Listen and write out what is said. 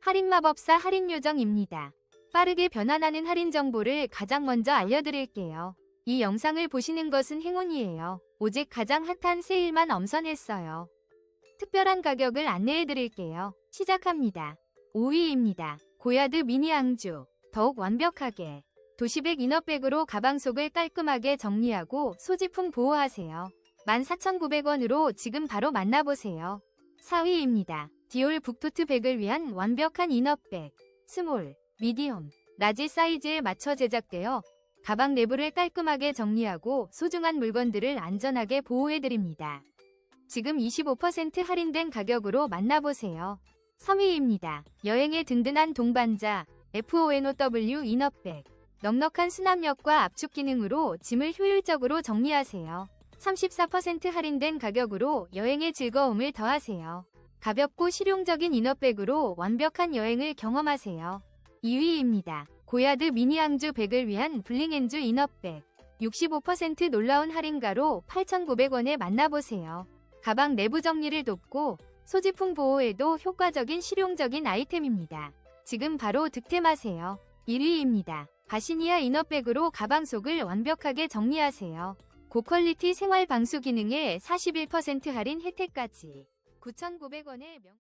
할인마법사 할인요정입니다. 빠르게 변환하는 할인 정보를 가장 먼저 알려드릴게요. 이 영상을 보시는 것은 행운이에요. 오직 가장 핫한 세일만 엄선했어요. 특별한 가격을 안내해드릴게요. 시작합니다. 5위입니다. 고야드 미니 앙주. 더욱 완벽하게. 도시백 이너백으로 가방 속을 깔끔하게 정리하고 소지품 보호하세요. 14,900원으로 지금 바로 만나보세요. 4위입니다. 디올 북토트 백을 위한 완벽한 이너백. 스몰, 미디엄, 라지 사이즈에 맞춰 제작되어 가방 내부를 깔끔하게 정리하고 소중한 물건들을 안전하게 보호해드립니다. 지금 25% 할인된 가격으로 만나보세요. 3위입니다. 여행에 든든한 동반자 FONOW 이너백. 넉넉한 수납력과 압축 기능으로 짐을 효율적으로 정리하세요. 34% 할인된 가격으로 여행의 즐거움을 더하세요. 가볍고 실용적인 이너백으로 완벽한 여행을 경험하세요. 2위입니다. 고야드 미니 앙주 백을 위한 블링엔주 이너백. 65% 놀라운 할인가로 8,900원에 만나보세요. 가방 내부 정리를 돕고 소지품 보호에도 효과적인 실용적인 아이템입니다. 지금 바로 득템하세요. 1위입니다. 바시니아 이너백으로 가방 속을 완벽하게 정리하세요. 고퀄리티 생활 방수 기능에 41% 할인 혜택까지 9,900원의 명...